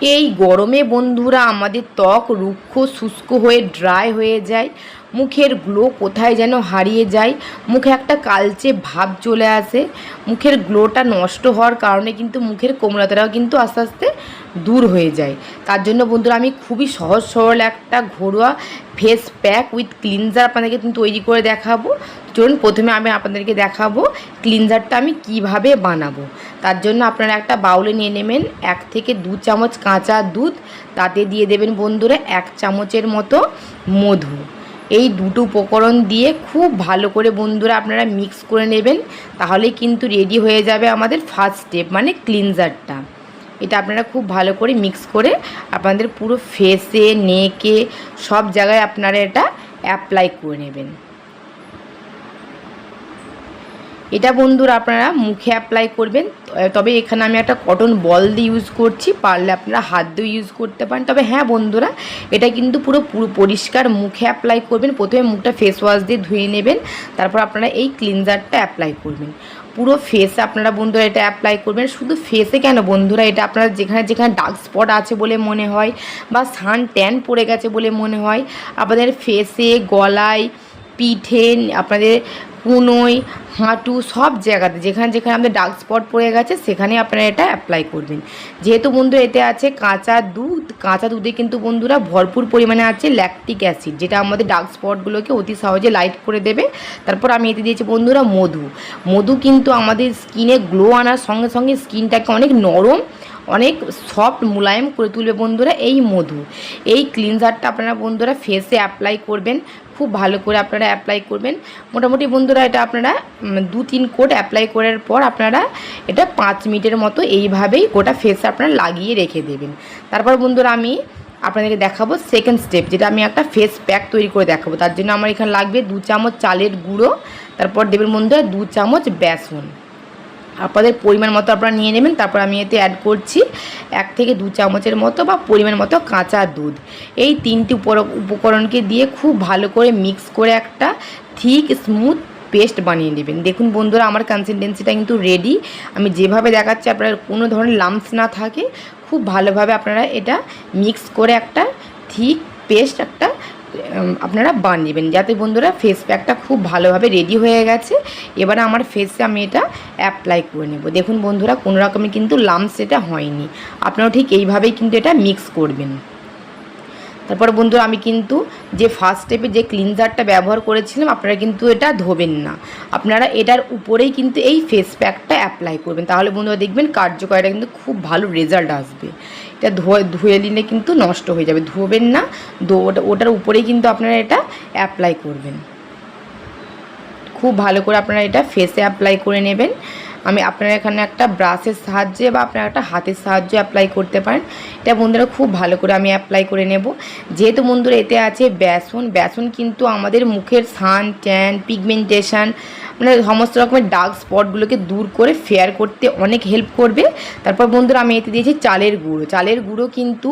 এই গরমে বন্ধুরা আমাদের ত্বক রুক্ষ শুষ্ক হয়ে ড্রাই হয়ে যায়। মুখের গ্লো কোথায় যেন হারিয়ে যায়। মুখে একটা কালচে ভাব চলে আসে। মুখের গ্লোটা নষ্ট হওয়ার কারণে কিন্তু মুখের কোমলতাটাও কিন্তু আস্তে আস্তে দূর হয়ে যায়। তার জন্য বন্ধুরা আমি খুবই সহজ সরল একটা ঘরোয়া ফেস প্যাক উইথ ক্লিনজার আপনাদেরকে তৈরি করে দেখাবো। চলুন প্রথমে আমি আপনাদেরকে দেখাবো ক্লিনজারটা আমি কীভাবে বানাবো। তার জন্য আপনারা একটা বাউলে নিয়ে নেবেন এক থেকে দু চামচ কাঁচা দুধ। তাতে দিয়ে দেবেন বন্ধুরা এক চামচের মতো মধু। এই দুটো উপকরণ দিয়ে খুব ভালো করে বন্ধুরা আপনারা মিক্স করে নেবেন তাহলে কিন্তু রেডি হয়ে যাবে আমাদের ফার্স্ট স্টেপ মানে ক্লিনজারটা এটা আপনারা খুব ভালো করে মিক্স করে আপনাদের পুরো ফেসে নেকে সব জায়গায় আপনারা এটা অ্যাপ্লাই করে নেবেন। এটা বন্ধুরা আপনারা মুখে অ্যাপ্লাই করবেন। তবে এখানে আমি একটা কটন বল দিয়ে ইউজ করছি, পারলে আপনারা হাত দিয়ে ইউজ করতে পারেন। তবে হ্যাঁ বন্ধুরা, এটা কিন্তু পুরো পুরো পরিষ্কার মুখে অ্যাপ্লাই করবেন। প্রথমে মুখটা ফেস ওয়াশ দিয়ে ধুয়ে নেবেন, তারপর আপনারা এই ক্লিনজারটা অ্যাপ্লাই করবেন। পুরো ফেসে আপনারা বন্ধুরা এটা অ্যাপ্লাই করবেন। শুধু ফেসে কেন বন্ধুরা, এটা আপনারা যেখানে যেখানে ডার্ক স্পট আছে বলে মনে হয়, বা সান ট্যান পড়ে গেছে বলে মনে হয়, আপনাদের ফেসে গলায়, পিঠে, আপনাদের কুনোয় হাঁটু সব জায়গাতে, যেখানে যেখানে আমাদের ডার্ক স্পট পড়ে গেছে, সেখানে আপনারা এটা অ্যাপ্লাই করবেন। যেহেতু বন্ধু এতে আছে কাঁচা দুধ, কাঁচা দুধে কিন্তু বন্ধুরা ভরপুর পরিমাণে আছে ল্যাকটিক অ্যাসিড যেটা আমাদের ডার্ক স্পটগুলোকে অতি সহজে লাইট করে দেবে। তারপর আমি এতে দিয়েছি বন্ধুরা মধু। মধু কিন্তু আমাদের স্কিনে গ্লো আনার সঙ্গে সঙ্গে স্কিনটাকে অনেক নরম অনেক সফট মোলায়েম করে তুলবে বন্ধুরা এই মধু। এই ক্লিনজারটা আপনারা বন্ধুরা ফেসে অ্যাপ্লাই করবেন, খুব ভালো করে আপনারা অ্যাপ্লাই করবেন। মোটামুটি বন্ধুরা এটা আপনারা দু তিন কোট অ্যাপ্লাই করার পর আপনারা এটা পাঁচ মিনিটের মতো এইভাবেই গোটা ফেসে আপনারা লাগিয়ে রেখে দেবেন। তারপর বন্ধুরা আমি আপনাদেরকে দেখাবো সেকেন্ড স্টেপ যেটা আমি একটা ফেস প্যাক তৈরি করে দেখাবো। তার জন্য আমার এখানে লাগবে দু চামচ চালের গুঁড়ো, তারপর দেবেন বন্ধুরা দু চামচ বেসন। আপনাদের পরিমাণ মতো আপনারা নিয়ে নেবেন, তারপর আমি এতে অ্যাড করছি এক থেকে দু চামচের মতো বা পরিমাণ মতো কাঁচা দুধ। এই তিনটি উপকরণকে দিয়ে খুব ভালো করে মিক্স করে একটা থিক স্মুথ পেস্ট বানিয়ে নেবেন। দেখুন বন্ধুরা, আমার কনসিস্টেন্সিটা কিন্তু রেডি আমি যেভাবে দেখাচ্ছি, আপনার কোনো ধরনের লাম্পস না থাকে। খুব ভালোভাবে আপনারা এটা মিক্স করে একটা থিক পেস্ট একটা আপনারা বানিয়েবেন যাতে বন্ধুরা ফেস প্যাকটা খুব ভালোভাবে রেডি হয়ে গেছে। এবারে আমার ফেসে আমি এটা অ্যাপ্লাই করে নেব। দেখুন বন্ধুরা, কোনো রকমের কিন্তু লামস এটা হয়নি। আপনারা ঠিক এইভাবেই কিন্তু এটা মিক্স করবেন। তারপর বন্ধুরা, আমি কিন্তু যে ফার্স্ট স্টেপে যে ক্লিনজারটা ব্যবহার করেছিলাম, আপনারা কিন্তু এটা ধোবেন না। আপনারা এটার উপরেই কিন্তু এই ফেস প্যাকটা অ্যাপ্লাই করবেন। তাহলে বন্ধুরা দেখবেন কার্যকরীটা কিন্তু খুব ভালো রেজাল্ট আসবে। এটা ধোয়ে, ধুয়ে নিলে কিন্তু নষ্ট হয়ে যাবে। ধোবেন না ওটা, ওটার উপরেই কিন্তু আপনারা এটা অ্যাপ্লাই করবেন। খুব ভালো করে আপনারা এটা ফেসে অ্যাপ্লাই করে নেবেন। আমি আপনারা এখানে একটা ব্রাশের সাহায্যে বা আপনারা একটা হাতের সাহায্যে অ্যাপ্লাই করতে পারেন। এটা বন্ধুরা খুব ভালো করে আমি অ্যাপ্লাই করে নেব। যেহেতু বন্ধুরা এতে আছে বেসন বেসন কিন্তু আমাদের মুখের সান ট্যান পিগমেন্টেশন মানে সমস্ত রকমের ডার্ক স্পটগুলোকে দূর করে ফেয়ার করতে অনেক হেল্প করবে। তারপর বন্ধুরা আমি এতে দিয়েছি চালের গুঁড়ো। চালের গুঁড়ো কিন্তু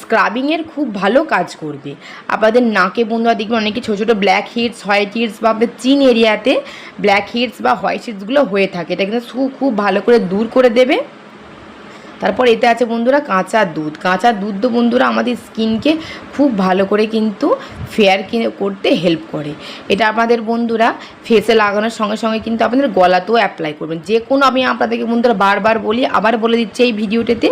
স্ক্রাবিংয়ের খুব ভালো কাজ করবে। আপনাদের নাকে বন্ধুরা দেখবেন অনেকে ছোটো ছোটো ব্ল্যাক হিটস হোয়াইট হিটস বা আপনাদের চিন এরিয়াতে ব্ল্যাক হিটস বা হোয়াইট হিটসগুলো হয়ে থাকে। এটা কিন্তু খুব ভালো করে দূর করে দেবে। তারপর এতে আছে বন্ধুরা কাঁচা দুধ। কাঁচা দুধ তো বন্ধুরা আমাদের স্কিনকে খুব ভালো করে কিন্তু ফেয়ার করতে হেল্প করে। এটা আপনাদের বন্ধুরা ফেসে লাগানোর সঙ্গে সঙ্গে কিন্তু আপনাদের গলাতেও অ্যাপ্লাই করবেন যে কোনো আমি আপনাদেরকে বন্ধুরা বারবার বলি, আবার বলে দিচ্ছি এই ভিডিওটাতে,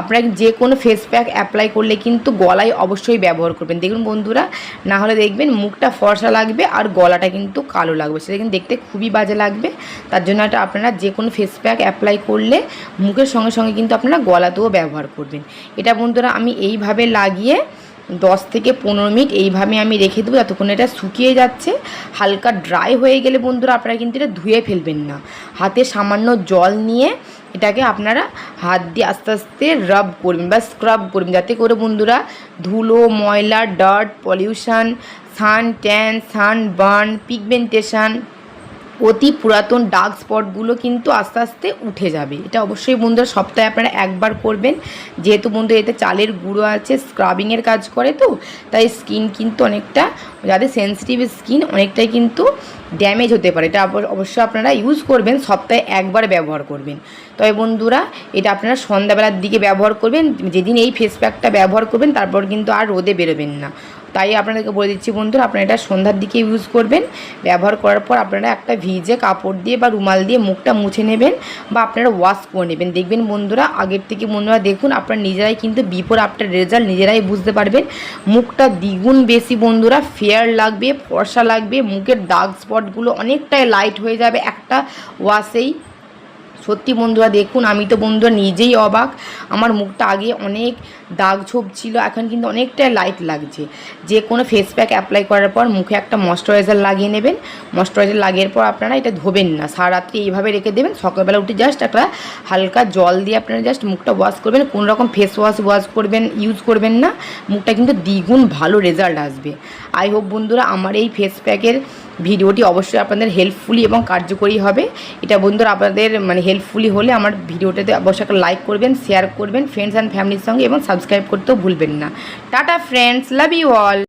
আপনারা যে কোনো ফেস প্যাক অ্যাপ্লাই করলে কিন্তু গলায় অবশ্যই ব্যবহার করবেন। দেখুন বন্ধুরা, না হলে দেখবেন মুখটা ফর্সা লাগবে আর গলাটা কিন্তু কালো লাগবে। সেটা কিন্তু দেখতে খুবই বাজে লাগবে। তার জন্য এটা আপনারা যে কোনো ফেস প্যাক অ্যাপ্লাই করলে মুখের সঙ্গে সঙ্গে কিন্তু আপনারা গলাতেও ব্যবহার করবেন। এটা বন্ধুরা আমি এইভাবে লাগিয়ে দশ থেকে পনেরো মিনিট এইভাবে আমি রেখে দেবো যতক্ষণ এটা শুকিয়ে যাচ্ছে। হালকা ড্রাই হয়ে গেলে বন্ধুরা আপনারা কিন্তু এটা ধুয়ে ফেলবেন না। হাতে সামান্য জল নিয়ে এটাকে আপনারা হাত দিয়ে আস্তে আস্তে রাব করবেন বা স্ক্রাব করবেন। যাতে করে বন্ধুরা ধুলো, ময়লা dirt pollution suntan sunburn pigmentation অতি পুরাতন ডার্ক স্পটগুলো কিন্তু আস্তে আস্তে উঠে যাবে। এটা অবশ্যই বন্ধুরা সপ্তাহে আপনারা একবার করবেন। যেহেতু বন্ধু এতে চালের গুঁড়ো আছে স্ক্রাবিংয়ের কাজ করে তো, তাই স্কিন কিন্তু অনেকটা, যাদের সেন্সিটিভ স্কিন অনেকটাই কিন্তু ড্যামেজ হতে পারে। এটা অব- অবশ্যই আপনারা ইউজ করবেন, সপ্তাহে একবার ব্যবহার করবেন। তবে বন্ধুরা, এটা আপনারা সন্ধ্যাবেলার দিকে ব্যবহার করবেন, যেদিন এই ফেস প্যাকটা ব্যবহার করবেন, তারপর কিন্তু আর রোদে বেরোবেন না। তাই আপনাদেরকে বলে দিচ্ছি বন্ধুরা, আপনারা এটা সন্ধ্যার দিকে ইউজ করবেন। ব্যবহার করার পর আপনারা একটা ভিজে কাপড় দিয়ে বা রুমাল দিয়ে মুখটা মুছে নেবেন বা আপনারা ওয়াশ করে নেবেন। দেখবেন বন্ধুরা, আগের থেকে বন্ধুরা দেখুন, আপনারা নিজেরাই কিন্তু বিফোর আফটার রেজাল্ট নিজেরাই বুঝতে পারবেন। মুখটা দ্বিগুণ বেশি বন্ধুরা ফেয়ার লাগবে, ফর্সা লাগবে, মুখের দাগ স্পটগুলো অনেকটাই লাইট হয়ে যাবে। একটা ওয়াশেই সত্যি বন্ধুরা, দেখুন, আমি তো বন্ধুরা নিজেই অবাক। আমার মুখটা আগে অনেক দাগ ছোপ ছিল, এখন কিন্তু অনেকটাই লাইট লাগছে। যে কোনো ফেস প্যাক অ্যাপ্লাই করার পর মুখে একটা ময়শ্চারাইজার লাগিয়ে নেবেন। ময়শ্চারাইজার লাগিয়ে পর আপনারা এটা ধোবেন না। সারাত্রি এইভাবে রেখে দেবেন। সকালবেলা উঠে জাস্ট একটা হালকা জল দিয়ে আপনারা জাস্ট মুখটা ওয়াশ করবেন। কোনো রকম ফেস ওয়াশ ওয়াশ করবেন ইউজ করবেন না। মুখটা কিন্তু দ্বিগুণ ভালো রেজাল্ট আসবে। আই হোপ বন্ধুরা, আমার এই ফেস প্যাকের ভিডিওটি অবশ্যই আপনাদের হেল্পফুলি এবং কার্যকরী হবে। এটা বন্ধুরা আপনাদের মানে হেল্পফুলি হলে আমার ভিডিওটাতে অবশ্যই একটা লাইক করবেন শেয়ার করবেন ফ্রেন্ডস অ্যান্ড ফ্যামিলির সঙ্গে এবং সাবস্ক্রাইব করতেও ভুলবেন না। Tata friends love you all